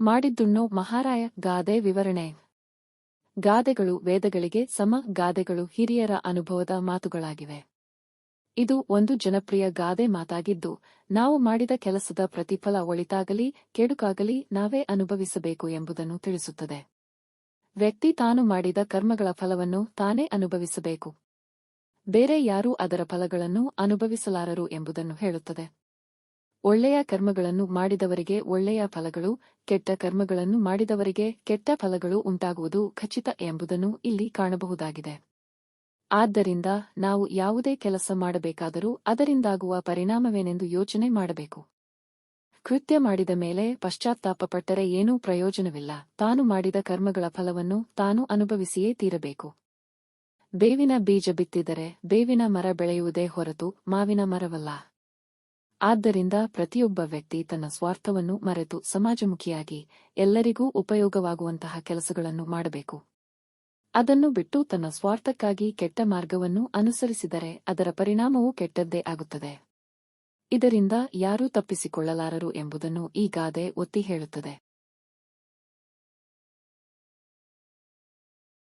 ಮಾಡಿದ್ದುಣ್ಣೋ ಮಹಾರಾಯ ಗಾದೆ ವಿವರಣೆ. ಗಾದೆಗಳು ವೇದಗಳಿಗೆ ಸಮ ಗಾದೆಗಳು ಹಿರಿಯರ ಅನುಭವದ ಮಾತುಗಳಾಗಿವೆ. ಇದು ಒಂದು ಜನಪ್ರಿಯ ಗಾದೆ ಮಾತಾಗಿದ್ದು, ನಾವು ಮಾಡಿದ ಕೆಲಸದ ಪ್ರತಿಫಲ ಒಳಿತಾಗಲಿ, ಕೆಡುಕಾಗಲಿ ನಾವೇ ಅನುಭವಿಸಬೇಕು ಎಂಬುದನ್ನು ತಿಳಿಸುತ್ತದೆ. ವ್ಯಕ್ತಿ ತಾನು ಮಾಡಿದ ಕರ್ಮಗಳ ಫಲವನ್ನು ತಾನೇ ಅನುಭವಿಸಬೇಕು. ಬೇರೆ ಯಾರೂ ಅದರ ಫಲಗಳನ್ನು ಅನುಭವಿಸಲಾರರು ಎಂಬುದನ್ನು ಹೇಳುತ್ತದೆ. ಒಳ್ಳೆಯ ಕರ್ಮಗಳನ್ನು ಮಾಡಿದವರಿಗೆ ಒಳ್ಳೆಯ ಫಲಗಳು, ಕೆಟ್ಟ ಕರ್ಮಗಳನ್ನು ಮಾಡಿದವರಿಗೆ ಕೆಟ್ಟ ಫಲಗಳು ಉಂಟಾಗುವುದು ಖಚಿತ ಎಂಬುದನ್ನು ಇಲ್ಲಿ ಕಾಣಬಹುದಾಗಿದೆ. ಆದ್ದರಿಂದ ನಾವು ಯಾವುದೇ ಕೆಲಸ ಮಾಡಬೇಕಾದರೂ ಅದರಿಂದಾಗುವ ಪರಿಣಾಮವೇನೆಂದು ಯೋಚನೆ ಮಾಡಬೇಕು. ಕೃತ್ಯ ಮಾಡಿದ ಮೇಲೆ ಪಶ್ಚಾತ್ತಾಪಪಟ್ಟರೆ ಏನೂ ಪ್ರಯೋಜನವಿಲ್ಲ. ತಾನು ಮಾಡಿದ ಕರ್ಮಗಳ ಫಲವನ್ನು ತಾನು ಅನುಭವಿಸಿಯೇ ತೀರಬೇಕು. ಬೇವಿನ ಬೀಜ ಬಿತ್ತಿದರೆ ಬೇವಿನ ಮರ ಬೆಳೆಯುವುದೇ ಹೊರತು ಮಾವಿನ ಮರವಲ್ಲ. ಆದ್ದರಿಂದ ಪ್ರತಿಯೊಬ್ಬ ವ್ಯಕ್ತಿ ತನ್ನ ಸ್ವಾರ್ಥವನ್ನು ಮರೆತು ಸಮಾಜಮುಖಿಯಾಗಿ ಎಲ್ಲರಿಗೂ ಉಪಯೋಗವಾಗುವಂತಹ ಕೆಲಸಗಳನ್ನು ಮಾಡಬೇಕು. ಅದನ್ನು ಬಿಟ್ಟು ತನ್ನ ಸ್ವಾರ್ಥಕ್ಕಾಗಿ ಕೆಟ್ಟ ಮಾರ್ಗವನ್ನು ಅನುಸರಿಸಿದರೆ ಅದರ ಪರಿಣಾಮವೂ ಕೆಟ್ಟದ್ದೇ ಆಗುತ್ತದೆ. ಇದರಿಂದ ಯಾರೂ ತಪ್ಪಿಸಿಕೊಳ್ಳಲಾರರು ಎಂಬುದನ್ನು ಈ ಗಾದೆ ಒತ್ತಿ ಹೇಳುತ್ತದೆ.